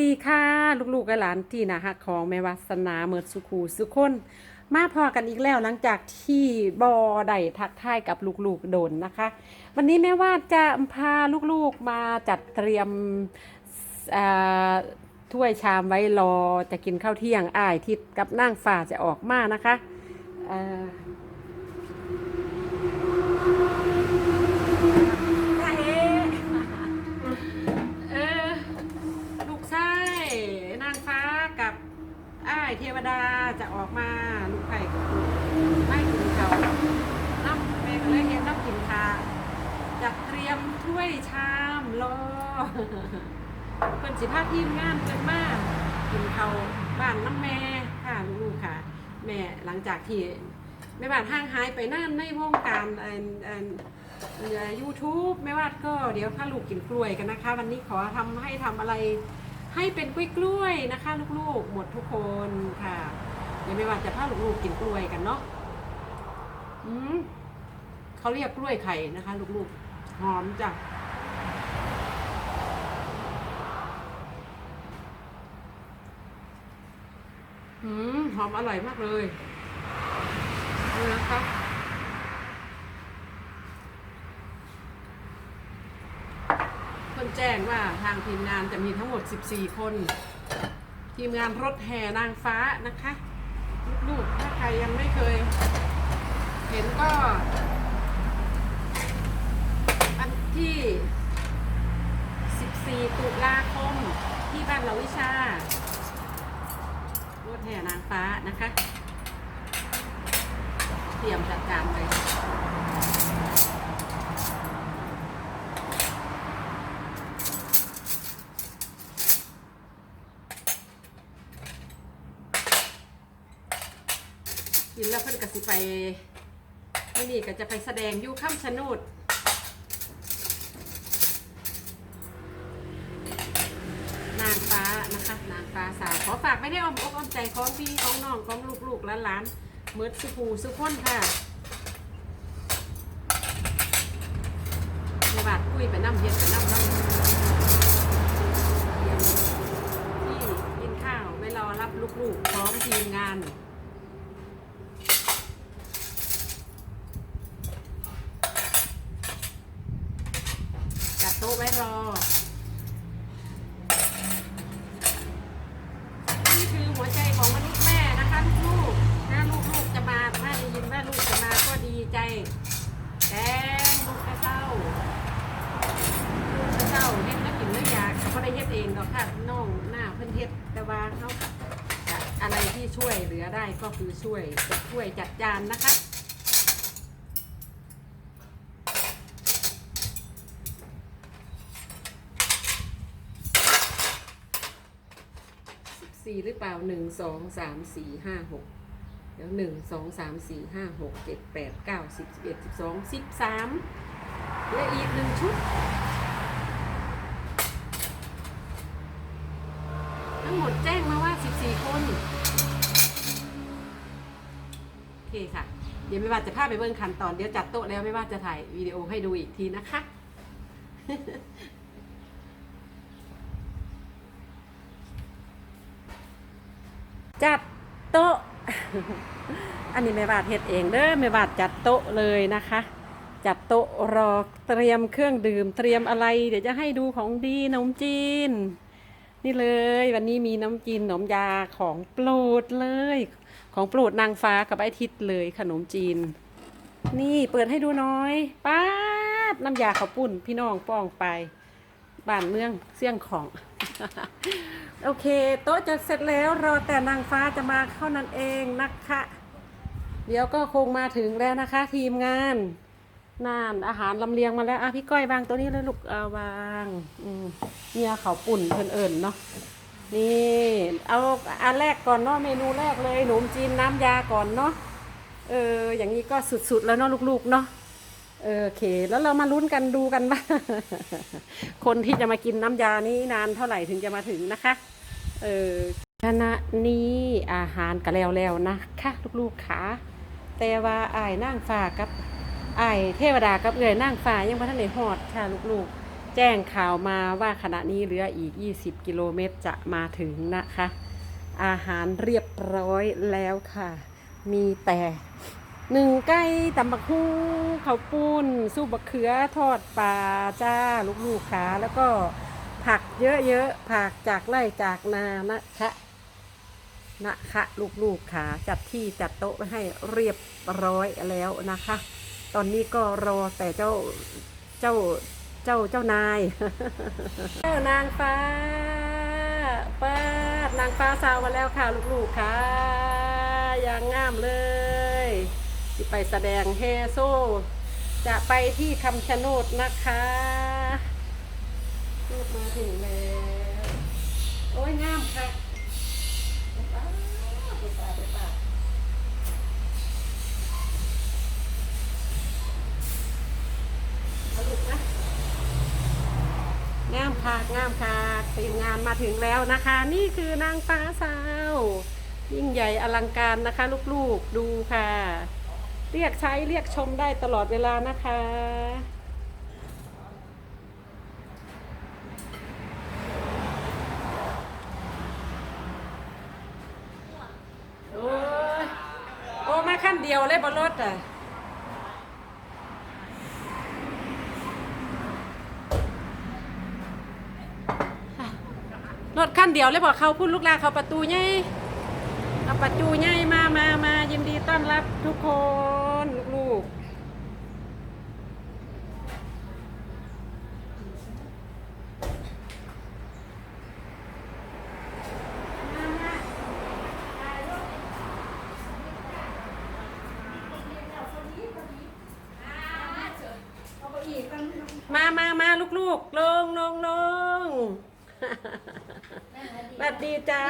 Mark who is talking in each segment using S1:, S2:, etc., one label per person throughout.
S1: ดีค่ะ ลูกๆและหลานที่นะฮักของแม่วัสนาเมิดสุขูสุคน มาพอกันอีกแล้วหลังจากที่บอได้ทักทายกับลูกๆโดนนะคะ วันนี้แม่ว่าจะพาลูกๆมาจัดเตรียมอ่าถ้วยชามไว้รอจะกินข้าวเที่ยงอ้ายทิดกับนั่งฝ่าจะออกมานะคะเอ่อจ้าเอ๋เออ ลูกไส้นางฟ้ากับอ้ายเทว ดาจะออกมาลูกไข่กับลูกไม่กินเขาน้ำแม่ก็เลยเห็นน้ำกินค่ะจัดเตรียมถ้วยชามรอเพิ่นสิพาทีมงานเพิ่นมากินเขาบ้านน้ำแม่ค่ะลูกๆค่ะ แม่หลังจากที่แม่บ้านห่างหายไปนานในวงการยูทูบไม่ว่าก็เดี๋ยวพาลูกกินกล้วยกันนะคะ วันนี้ขอทำให้ทำอะไร ให้เป็นกล้วยกล้วยนะคะลูกๆ หมดทุกคนค่ะยังไม่ว่าจะพาลูกๆกินกล้วยกันเนาะอืมเขาเรียกกล้วยไข่นะคะ ลูกๆ หอมจ้ะอืมหอมอร่อยมากเลยนี่นะคะ คน แจ้งว่าทางทีมงานจะมีทั้งหมด 14 คน ทีมงานรถแห่นางฟ้านะคะ ลูกๆ ถ้าใครยังไม่เคย เห็นก็อันที่ 14 ตุลาคมที่บ้านเราวิชา รถแห่นางฟ้านะคะ เตรียมจัดการเล แล้วเพิ่นก็สิไปนี่นี่ก็จะไปแสดงอยู่ข้ามชะโนดนางฟ้านะคะ นางฟ้าสาวขอฝากไม่ได้ออมอกออมใจของพี่ของน้องของลูกๆและหลานเมิดสุภูสุขคนค่ะในบาดคุยไปน้ำเย็นไปน้ำน้ำที่กินข้าวไว้รอรับลูกๆพร้อมทีมงาน โต๊ะไว้รอ นี่คือหัวใจของมนุษย์แม่นะคะลูกๆถ้าลูกๆจะมาถ้าได้ยินว่าลูกจะมาก็ดีใจ แต่ลูกกระเศร้าลูกกระเศร้าเฮ็ดแล้วกินแล้วอยากเขาก็ได้เฮ็ดเองดอกค่ะน้องหน้าเพิ่นเฮ็ดแต่ว่าเขาอะไรที่ช่วยเหลือได้ก็คือช่วยจะช่วยจัดจานนะคะ สี่หรือเปล่าหนึ่งสองสามสี่ห้าหกเดี๋ยวหนึ่งสองสามสี่ห้าหกเจ็ดแปดเก้าสิบสิบเอ็ดสิบสองสิบสามและอีกหนึ่งชุด ทั้งหมดแจ้งมาว่าสิบสี่คนโอเคค่ะ เดี๋ยวไม่ว่าจะพาไปเบิ้งขั้นตอน เดี๋ยวจัดโต๊ะแล้วไม่ว่าจะถ่ายวิดีโอให้ดูอีกทีนะคะ จัดโต๊ะ อันนี้แม่บาดเฮ็ดเองเด้อแม่บาดจัดโต๊ะเลยนะคะ จัดโต๊ะรอเตรียมเครื่องดื่มเตรียมอะไร เดี๋ยวจะให้ดูของดีขนมจีน นี่เลยวันนี้มีน้ำจีนขนมยาของโปรดเลย ของโปรดนางฟ้ากับไอทิศเลยขนมจีน นี่เปิดให้ดูน้อยป้าดน้ำยาข้าวปุ้นพี่น้องป้องไป บ้านเมืองเสี่ยงของ โอเค โต๊ะจะเสร็จแล้วรอแต่นางฟ้าจะมาเข้านั่นเองนะคะ เดี๋ยวก็คงมาถึงแล้วนะคะ ทีมงานนานอาหารลำเลียงมาแล้วอะพี่ก้อยวางตัวนี้เลยลูกเอาวางอืมเนี่ยเขาปุ่นเพิ่นเอิ่นเนาะนี่เอาอันแรกก่อนเนาะเมนูแรกเลยหนมจีนน้ำยาก่อนเนาะเอออย่างนี้ก็สุดๆแล้วเนาะลูกๆเนาะ โอเค แล้วเรามาลุ้นกันดูกันว่า คนที่จะมากินน้ำยานี้นานเท่าไหร่ถึงจะมาถึงนะคะ เออขณะนี้อาหารก็แล้วแล้วๆนะคะลูกๆขาแต่ว่าอายนั่งฟ้ากับอายเทวดากับเอื่อยนั่งฟ้ายังบ่ทันได้ฮอดค่ะลูกๆ แจ้งข่าวมาว่าขณะนี้เหลืออีก 20 กิโลเมตรจะมาถึงนะคะ อาหารเรียบร้อยแล้วค่ะ มีแต่ หนึ่งไก่ตำบักฮู้ข้าวปุ้นสู้บักเขือทอดปลาจ้าลูกๆขาแล้วก็ผักเยอะๆผักจากไร่จากนานะคะนะคะลูกๆขาจัดที่จัดโต๊ะไว้ให้เรียบร้อยแล้วนะคะ ตอนนี้ก็รอแต่เจ้าเจ้าเจ้าเจ้านายเจ้านางฟ้าป้านางฟ้าสาวมาแล้วค่ะลูกๆค่ะอย่างงามเลย สิไปแสดงเฮโซจะไปที่คำชะโนดนะคะลูกมาถึงแล้ว โอ้ยงามค่ะไปป่าไปป่าไปป่าลูกนะงามค่ะงามค่ะทีมงานมาถึงแล้วนะคะ นี่คือนางฟ้าสาว ยิ่งใหญ่อลังการนะคะ ลูกๆดูค่ะ เรียกใช้เรียกชมได้ตลอดเวลานะคะ โอ้ยโอ้มาขั้นเดียวเลยบนรถอะรถขั้นเดียวเลยบอกเขาพูดลูกลาเขาประตูใหญ่เอา ประตูใหญ่มามามายินดีต้อนรับทุกคนลูกๆมามามาลูกๆลงลงลงสวัสดีจ้า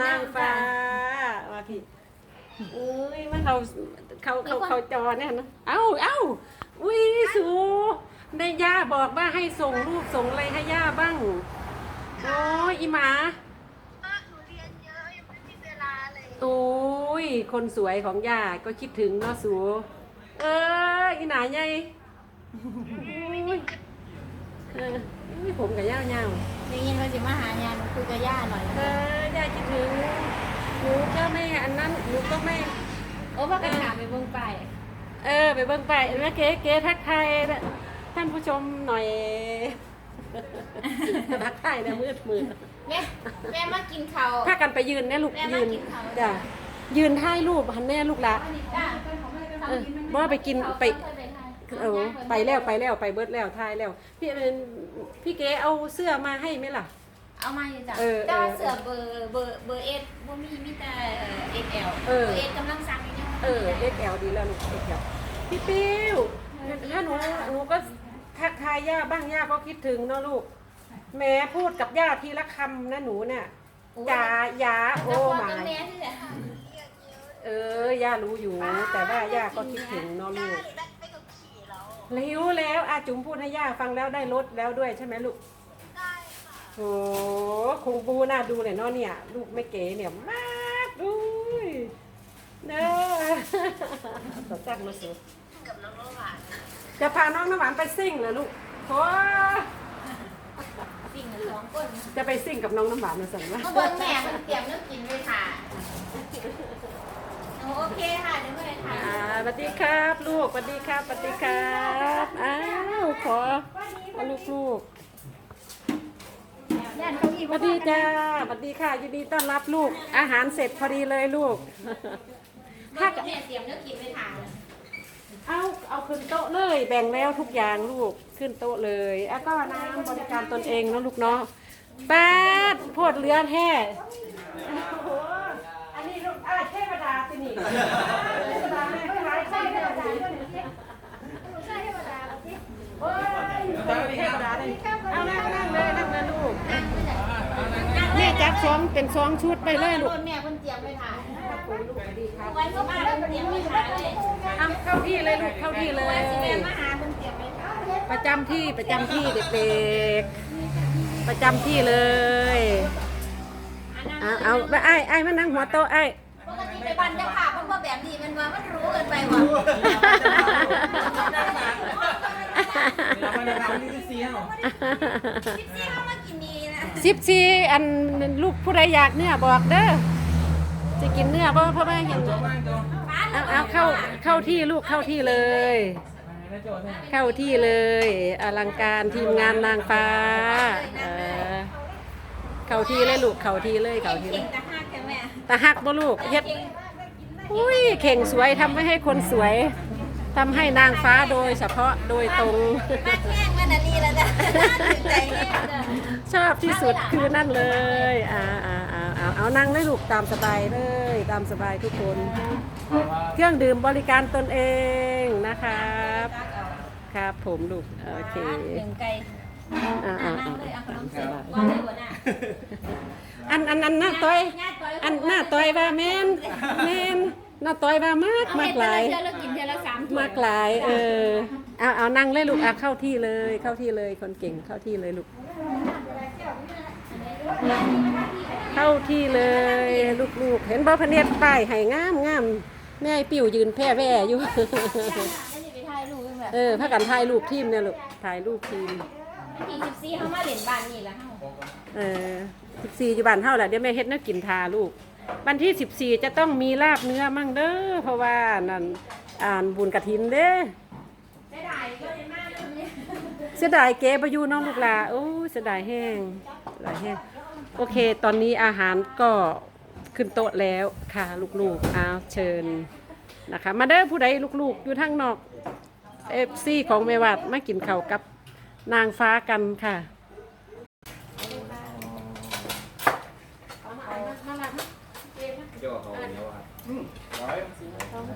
S1: นางฟ้า ว่าพี่เอ้ยมันเขาเขาเขาเขาจอเนี่ยนะเอ้าเอ้าอุ้ยสูในย่าบอกว่าให้ส่งรูปส่งอะไรให้ย่าบ้างโอ้ยอีหมา
S2: ก็หนูเรียนเยอะยังไม่มีเวลาเลย
S1: โอ้ยคนสวยของย่าก็คิดถึงเนาะสูเอออีหนาใหญ่โอ้ยเอออุ้ยผมกับย่าเงา
S3: ได้ยินว่าสิมาหายาหนูคุยกับย่าหน่อย
S1: เออย่าคิดถึงห นูก็ไม่อันนั้นหนูก็ไม่
S3: โอ้ว่ากันถามไปเบิ่งไป
S1: เออ ไปเบิ่งไปแม่เก๋เก๋ทักทายท่านผู้ชมหน่อยทักทายนะมืดมืด
S3: แม่แม่มากินข้าว
S1: พากันไปยืนแน่ลูก
S3: แม่มา
S1: ยืน
S3: กินข้าว
S1: จ้ะยืนถ่ายรูปหันแน่ลูกละ
S3: จ้า
S1: เออบ่ไปกินไปเออไปแล้วไปแล้วไปเบิดแล้วถ่ายแล้วพี่เป็นพี่เก๋เอาเสื้อมาให้ไหมล่ะ
S3: เอามาอยู่จ้ะ
S1: เออ
S3: แต่ว่า
S1: เออ
S3: เสือเบอร์เบอร์เบอร์เอสบ่มีมีแต่เอ็กแอล
S1: เออ
S3: เบอร์เอสกำลังสั่งอยู่ยัง
S1: เออ XL ดีแล้วลูก XL พี่ปิ้วถ้าหนูหนูก็ทักทายย่าบ้างย่าก็คิดถึงเนาะลูกแม่พูดกับย่าทีละคำนะหนูเนี่ยจ๋าหยาโอ้
S3: แล้วพ่อ
S1: หมา
S3: กับ
S1: ย
S3: แม่ที่ไหน
S2: เรียนเยอะ
S1: เออย่ารู้อยู่ แต่ว่าย่าก็คิดถึงเนาะ
S2: ได้
S1: ลูก
S2: ได้ไปกับขี่แล้ว
S1: ริ้วแล้วอาจุ๋มพูดให้ย่าฟังแล้วได้รถแล้วด้วยใช่ไหมลูก
S2: ได้ค่ะ
S1: โอ้คงบูน่าดูเลยเนาะเนี่ย ลูกไม่เก๋เนี่ยมากด้วยเด้อต่อจักมาสิ
S2: กับน้องระหวาน
S1: จะพาน้องน้ำหวานไปซิ่งเหรอลูกโอ้
S3: สิ่งสองคน
S1: จะไปซิ่งกับน้องน้ำหวานมาสั่งว่า
S3: มาเบิ่งแม่มันเตรียมเนื้อกินไว้ค่ะโอเคค่ะเดี๋ยวเมื่อไหร่ค่ะ
S1: อ่าสวัสดีครับ ลูกสวัสดีครับสวัสดีครับ อ้าวขอเอาลูกลูก
S3: ย่านเก้าอี้
S1: ๆ สวัสดีจ้าสวัสดีค่ะ ยินดีต้อนรับลูก อาหารเสร็จพอดีเลยลูก
S3: ถ้าแม่เตรียมเนื้อกินไว้ค่ะ
S1: เอาเอาขึ้นโต๊ะเลย แบ่งแล้วทุกอย่างลูกขึ้นโต๊ะเลยแล้วก็น้ำบริการตนเองเนาะลูกเนาะป้าดโพดเรือแท้โอ้โหอันนี้ลูกอะไรเทวดาสินี่เทวดาแม่ไม่ร้ายใช่เทวดาด้วยนี่โอ้ยเทวดาเลยเอานั่งนั่งเลยนั่งเลยลูก
S3: นั่งไม่ได้
S1: แม่จัด ซองเป็นซองชุดไปเลยลูก
S3: แม่เพิ่นเตรียมไว้ค่ะ
S1: ลูกสวัสดีครับ
S3: วันก็มาเพิ่นเตรียมไว้ค่ะเลย
S1: เอาเข้าที่เลยลูกเข้าที่เลย
S3: สิแม่มาหาเพิ่นเตรียมไว้ค่ะ
S1: ประจำที่ประจำที่เด็กๆ ประจำที่เลยเอาเอาไปไอ้ไอ้มานั่งหัวโต๊ะไอ้
S3: ปกติไปบ้านเจ้าภาพมันบ่แบบนี้มันว่ามันรู้เกินไปว่ะ
S4: เราไปทำที่ซีเนาะ
S3: สิบสี่เขามากินดีนะ
S1: สิบสี่อันลูกผู้ใดอยากเนื้อบอกเด้อจะกินเนื้อเพราะว่าเห็นเอาเอาเข้าเข้าที่ลูกเข้าที่เลย
S4: เข้า
S1: ที่เลยอลังการทีมงานนางฟ้าเออเข้าที่เลยลูกเข้าที่เลยเข้าที่เลย
S3: ต่ห้าแค่แม่
S1: ตาหักบ่ลูกเฮ็ดอุ้ยเข่งสวยทำไว้ให้คนสวย ทำให้นางฟ้าโดยเฉพาะโดยตรง
S3: มาแข้งมาดันนี่แล้วจ้ะถึงใจแห้งจ้ะ
S1: ชอบที่สุดคือนั่นเลยอ่าอ่าอ่าเอาเอานั่งเลยลูกตามสบายเลยตามสบายทุกคน เครื่องดื่มบริการตนเองนะครับ ครับผมลูกโอเค
S3: เก่งไก่
S1: อ่าอ่า
S3: นั่
S1: อ่าง
S3: เลยเอาขนมเสิร์ฟก่อนเลยหัวหน้า
S1: อันอันอันหน้าต้อย อันหน้าต้อยว่าแม่นแม่นหน้าต้อยว่ามาก
S3: เอา
S1: มา
S3: เห็
S1: ก
S3: ด
S1: ห
S3: แต่
S1: ลา
S3: ละ
S1: ย
S3: เดือ มถ้วย
S1: มากหลาย เออเอาเอานั่งเลยลูกเอาเข้าที่เลยเข้าที่เลยคนเก่งเข้าที่เลยลูก เข้าที่เลยลูกๆ เห็นบ่พะเนียดป้ายให้งามงามแม่ไอ้ปิ่วยืนแพร่แว่อยู่
S3: ไม่ได้ไปถ่ายรูปแบบ
S1: เออพากันถ่ายรูปทีมเนี่ยลูกถ่ายรูปทีม
S3: ที่สิบสี่เขามาเล่นบ้านนี่แหละเฮา
S1: เออสิบสี่อยู่บ้านเท่าแหละเดี๋ยวแม่เฮ็ดแนักกินทาลูกวันที่สิบสี่จะต้องมีลาบเนื้อมั่งเด้อเพราะว่านั่น อ่านบุญกระถินเด้
S3: ไม่ได้ก็ยังมาเลยเนี่ย
S1: เสียดายเก๋ประยูน้องลูกหลาโอ้ยเสียดายแห้งเสียดายแห้งโอเค ตอนนี้อาหารก็ขึ้นโต๊ะแล้วค่ะลูกๆเอาเชิญนะคะ มาเด้อผู้ใดลูกๆ อยู่ทางนอกเอฟซีของเมวัดมากินข้าวกับนางฟ้ากันค่ะ
S4: โจ้เขาเนี่ยว่า
S1: เ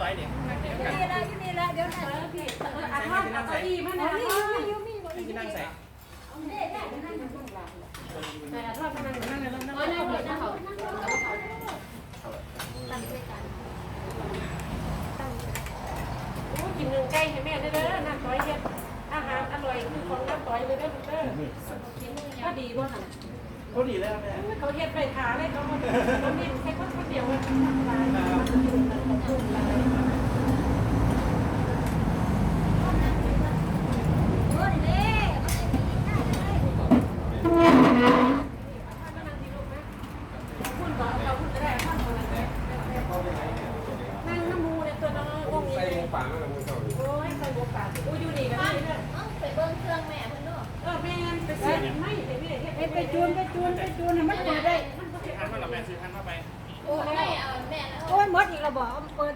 S1: อันนั้นเอาเก้าอี้มาเนี่ยนี่อยู่มีอยู่มี
S4: ที่นั่งใส่
S1: แต่ทอดมันนั่งนั่งนั่งนั่ง
S3: โอ้ยน่าเกลียดนะเขา
S1: โอ้กินหนึ่งไก่ให้แม่ได้เด้อน้าต้อยเฮ็ดอาหารอร่อยคือของน้าต้อยเลยเด้อลูกเด้อก็ดีบ่หั่น
S4: เขาดีแล้วแม่
S1: เขาเฮ็ดไปขาเลยเขามาเขาเน้นแค่คนคนเดียวเลยคุณบอกเอาคุณจะได้ท่อนอะไรนั่งน้ำมูเนี่ยตัวน้ององค์นี้
S4: ใส่หมูป่ามาแล้วมึงเขา
S1: โอ้ยใส่หมวกปากโอ้ยอยู่นี่กันนี่เด้อ
S3: เอ้าไปเบิ่งเครื่องแม่ เพิ่นเนาะ
S1: เออแม่นไปซื้อไม่ไปไม่ได้เฮ็ด
S5: ไปจูนไปจูนไปจูนให้มันเปิดได้
S1: มันก็
S4: ทันมาแล้วแม่ซื้อทันมาไป
S3: โอ้ยไม่เอาแม่แล้ว
S5: โอ้ยหมดอีกระบอกเอาเปิด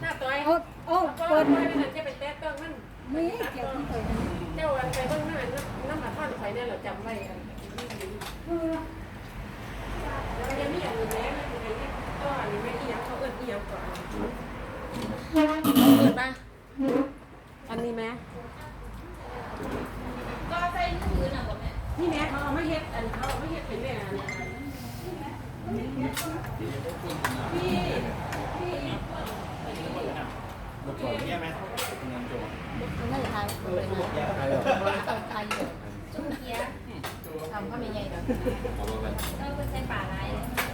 S1: หน้าต้อย
S5: โอ้โอ้
S1: เปิ
S5: เปิ
S1: ด
S5: ด
S1: ไว้นั่นจะเป็นแต้เติ้งมัน
S5: มีเกี่ยวกับเปิด
S1: เจ้าอันไปเบิ่งหน้าน้ำมาท่อนไฟเนี่ยเราจำไว้อันแล้วยังมีอย่างอื่นแม่มันเป็นก็อันนี้ไม่เอียงเขาเอิ้นเอียงก่อนเปิดป่ะอันนี้แม่
S3: ก็ใส่มือน่ะบ่แม่
S1: นี่แม่เขาเอามาเฮ็ดอันเขาเอามาเฮ็ดเป็นเนี่ยอันพี่พี่
S4: เนี่ยไหมเงินโจ้
S3: มันน่าจะทานเออต้องทานอยู่จุ๊บเกียร์ทำก็ไม่ใหญ่ดอกเออเพิ่นใช้ป่าลายเป็นแบบ
S1: นี้